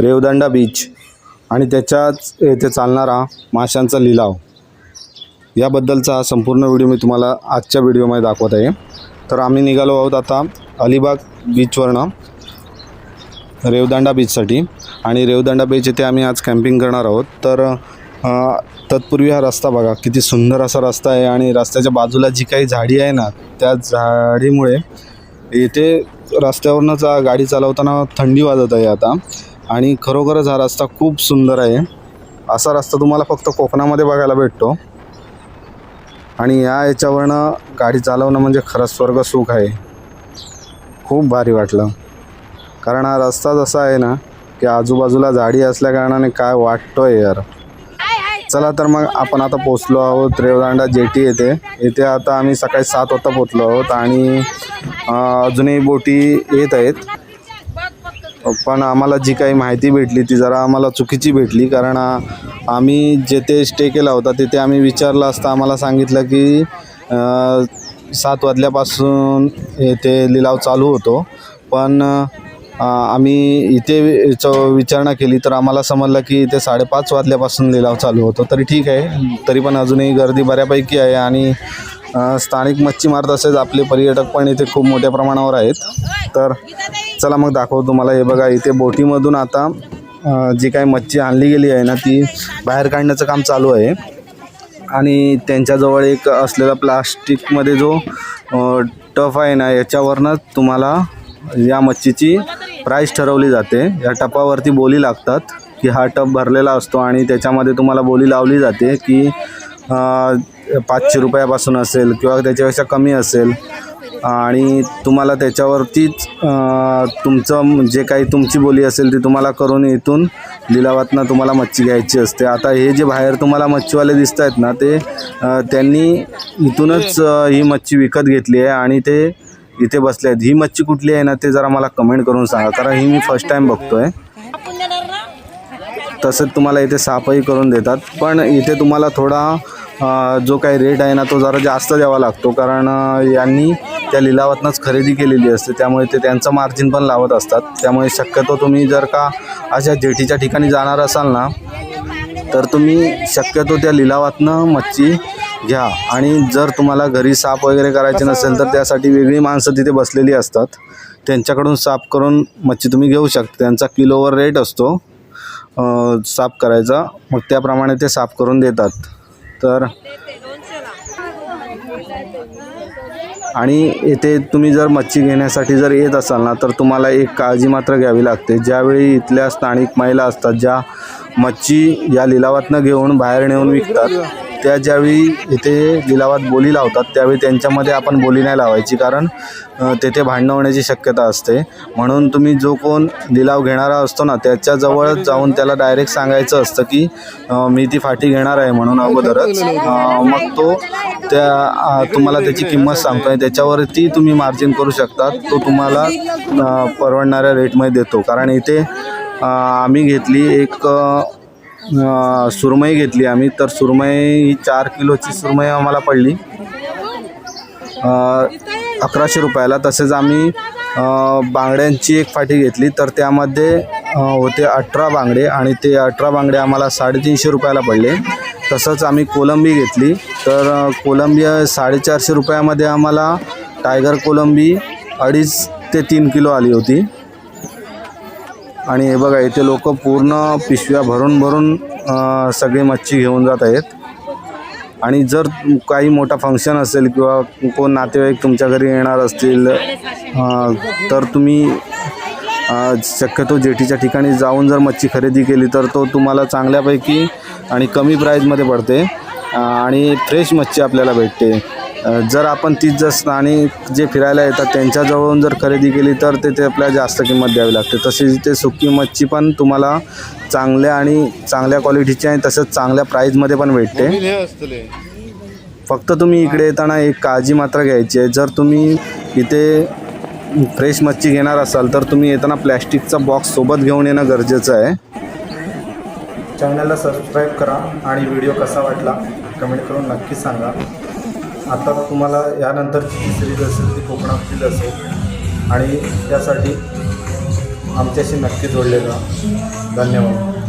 Revdanda beach आणि त्याच्याच येथे चालणारा माशांचा लिलाव. याबद्दलचा संपूर्ण व्हिडिओ मी तुम्हाला आजच्या व्हिडिओमध्ये दाखवत आहे. तर आम्ही निघालो आहोत आता अलिबाग बीचवरनं रेवदंडा बीचसाठी आणि रेवदंडा बीच येथे आम्ही आज कॅम्पिंग करणार आहोत. तर तत्पूर्वी हा रस्ता बघा किती सुंदर असा रस्ता आहे. आणि रस्त्याच्या बाजूला जी काही झाडी आहे ना त्या झाडीमुळे येथे रस्त्यावरनंच गाडी चालवताना थंडी वाजत आहे आता. आणि खरोखरच हा रस्ता खूप सुंदर आहे. असा रस्ता तुम्हाला फक्त कोकणामध्ये बघायला भेटतो. आणि या याच्यावरनं गाडी चालवणं म्हणजे खरंच स्वर्ग सुख आहे. खूप भारी वाटलं. कारण हा रस्ता जसा आहे ना की आजूबाजूला झाडी असल्याकारणाने काय वाटतो आहे यार. चला तर मग आपण आता पोचलो आहोत रेवदांडा जेटी येथे. येथे आता आम्ही सकाळी सात वाजता पोचलो आहोत आणि अजूनही बोटी येत आहेत. पण आम्हाला जी काही माहिती भेटली ती जरा आम्हाला चुकीची भेटली कारण आम्ही जेथे स्टे केला होता तिथे आम्ही विचारलं असता आम्हाला सांगितलं की सात वाजल्यापासून येथे लिलाव चालू होतो. पण आम्ही इथे च विचारणा केली तर आम्हाला समजलं की इथे साडेपाच वाजल्यापासून लिलाव चालू होतो. तरी ठीक आहे तरी पण अजूनही गर्दी बऱ्यापैकी आहे आणि स्थानिक मच्छीमार तसेच आपले पर्यटक पण इथे खूप मोठ्या प्रमाणावर आहेत. तर चला मग दाखवतो तुम्हाला. हे बघा इथे बोटीमधून आता जी काही मच्छी आणली गेली आहे ना ती बाहेर काढण्याचं काम चालू आहे. आणि त्यांच्याजवळ एक असलेला प्लास्टिकमध्ये जो टफ आहे ना याच्यावरनं तुम्हाला या मच्छीची प्राईस ठरवली जाते. या टपावरती बोली लागतात की हा टप भरलेला असतो आणि त्याच्यामध्ये तुम्हाला बोली लावली जाते की पाचशे रुपयापासून असेल किंवा त्याच्यापेक्षा कमी असेल. आणि तुम्हाला त्याच्यावरतीच तुमचं जे काही तुमची बोली असेल ती तुम्हाला करून इथून लिलावातनं तुम्हाला मच्छी घ्यायची असते. आता हे जे बाहेर तुम्हाला मच्छीवाले दिसत आहेत ना ते त्यांनी इथूनच ही मच्छी विकत घेतली आहे आणि ते इथे बसले आहेत. ही मच्छी कुठली आहे ना ते जरा मला कमेंट करून सांगा कारण ही मी फर्स्ट टाईम बघतो आहे तसंच तुम्हाला इथे साफही करून देतात. पण इथे तुम्हाला थोडा जो काही रेट आहे ना तो जरा जास्त द्यावा लागतो. कारण यांनी त्या लिलावातनंच खरेदी केलेली असते. त्यामुळे ते त्यांचं मार्जिन पण लावत असतात. त्यामुळे शक्यतो तुम्ही जर का अशा जेटीच्या ठिकाणी जाणार असाल ना तर तुम्ही शक्यतो त्या लिलावातनं मच्छी घ्या. आणि जर तुम्हाला घरी साफ वगैरे करायचे नसेल तर त्यासाठी वेगळी माणसं तिथे बसलेली असतात. त्यांच्याकडून साफ करून मच्छी तुम्ही घेऊ शकता. त्यांचा किलोवर रेट असतो. साफ करायचा. मग त्याप्रमाणे ते साफ करून देतात. तर आणि येथे तुम्ही जर मच्छी घेण्यासाठी जर येत असाल ना तर तुम्हाला एक काळजी मात्र घ्यावी लागते. ज्यावेळी इथल्या स्थानिक महिला असतात ज्या मच्छी या लिलावातनं घेऊन बाहेर नेऊन विकतात त्या ज्यावेळी इथे लिलावात बोली लावतात त्यावेळी त्यांच्यामध्ये आपण बोली नाही लावायची कारण तेथे भांडणं होण्याची शक्यता असते. म्हणून तुम्ही जो कोण लिलाव घेणारा असतो ना त्याच्याजवळ जाऊन त्याला डायरेक्ट सांगायचं असतं की मी ती फाटी घेणार आहे म्हणून अगोदरच. मग तो त्या तुम्हाला त्याची किंमत सांगतो आणि त्याच्यावरती तुम्ही मार्जिन करू शकता तो तुम्हाला परवडणाऱ्या रेटमध्ये देतो. कारण इथे आम्ही घेतली एक सुरमई घेतली आम्ही. तर सुरमई ही चार किलोची सुरमई आम्हाला पडली. अकराशे रुपयाला. तसेच आम्ही बांगड्यांची एक फाटी घेतली. तर त्यामध्ये होते अठरा बांगडे आणि ते अठरा बांगडे आम्हाला साडेतीनशे रुपयाला पडले. तसंच आम्ही कोलंबी घेतली. तर कोलंबी साडेचारशे रुपयामध्ये आम्हाला टायगर कोलंबी अडीच ते तीन किलो आली होती. आणि हे बघा इथे लोक पूर्ण पिशव्या भरून भरून सगळी मच्छी घेऊन जात आहेत. आणि जर काही मोठा फंक्शन असेल किंवा कोण नातेवाईक तुमच्या घरी येणार असतील तर तुम्ही शक्यतो जेटीच्या ठिकाणी जाऊन जर मच्छी खरेदी केली तर तो तुम्हाला चांगल्यापैकी आणि कमी प्राईजमध्ये पडते. आणि फ्रेश मच्छी आपल्याला भेटते. जर आपण तीच जर स्थानिक जे फिरायला येतात त्यांच्याजवळून जर खरेदी केली तर ते ते आपल्याला जास्त किंमत द्यावी लागते. तसेच इथे सुकी मच्छी पण तुम्हाला चांगल्या आणि चांगल्या क्वालिटीची आणि तसंच चांगल्या प्राईजमध्ये पण भेटते. फक्त तुम्ही इकडे येताना एक काळजी मात्र घ्यायची आहे. जर तुम्ही इथे फ्रेश मच्छी घेणार असाल तर तुम्ही येताना प्लॅस्टिकचा बॉक्स सोबत घेऊन येणं गरजेचं आहे. चॅनलला सबस्क्राईब करा आणि व्हिडिओ कसा वाटला कमेंट करून नक्की सांगा. आता तुम्हाला यानंतरची जी सिरीज असेल ती कोकणातील असेल आणि त्यासाठी आमच्याशी नक्की जोडले जा धन्यवाद.